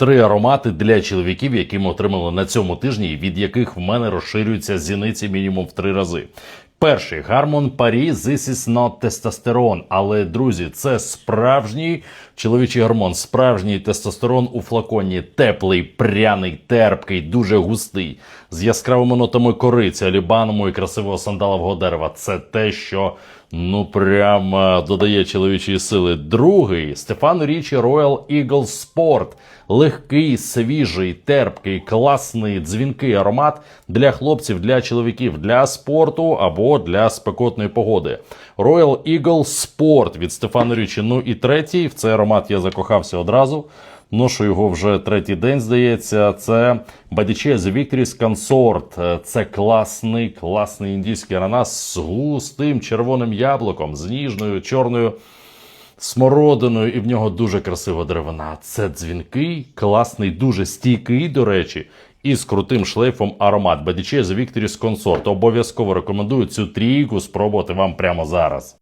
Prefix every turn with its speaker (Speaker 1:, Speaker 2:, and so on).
Speaker 1: Три аромати для чоловіків, які ми отримали на цьому тижні, від яких в мене розширюються зіниці мінімум в три рази. Перший Harmon Paris This is not testosterone. Але, друзі, це справжній чоловічий гормон, справжній тестостерон у флаконі, теплий, пряний, терпкий, дуже густий, з яскравими нотами кориці, алібаному і красивого сандалового дерева. Це те, що ну прямо додає чоловічої сили. Другий Стефан Річі Royal Eagle Sport. Легкий, свіжий, терпкий, класний, дзвінкий аромат для хлопців, для чоловіків, для спорту або для спекотної погоди. Royal Eagle Sport від Стефана Річі. Ну і третій, в цей аромат я закохався одразу. Ношу його вже третій день, здається. Це The Victory's Consort. Е, Це класний, класний індійський ананас з густим червоним яблуком, з ніжною чорною смородиною, і в нього дуже красива деревина. Це дзвінкий, класний, дуже стійкий, до речі, і з крутим шлейфом аромат. The Victory's Consort. Обов'язково рекомендую цю трійку спробувати вам прямо зараз.